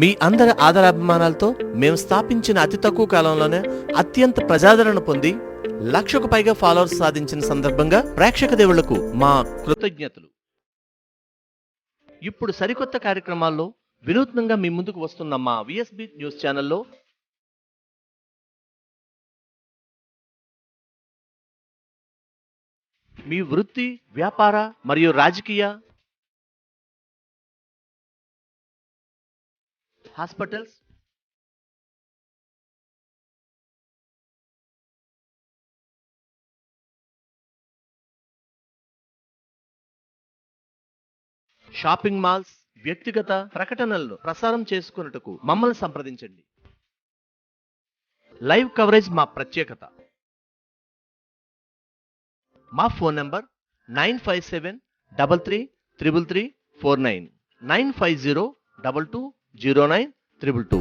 మీ అందరి ఆదరాభిమానాలతో మేము స్థాపించిన అతి తక్కువ కాలంలోనే అత్యంత ప్రజాదరణ పొంది లక్షకు పైగా ఫాలోవర్స్ సాధించిన సందర్భంగా ప్రేక్షక దేవుళ్ళకు మా కృతజ్ఞతలు. ఇప్పుడు సరికొత్త కార్యక్రమాల్లో వినూత్నంగా మీ ముందుకు వస్తున్న మా విఎస్బి న్యూస్ ఛానల్లో మీ వృత్తి వ్యాపార మరియు రాజకీయ హాస్పిటల్స్? షాపింగ్ మాల్స్ వ్యక్తిగత ప్రకటనలను ప్రసారం చేసుకున్నట్టుకు మమ్మల్ని సంప్రదించండి. లైవ్ కవరేజ్ మా ప్రత్యేకత. మా phone number nine five seven double three triple three four nine. Nine five zero double two zero nine triple two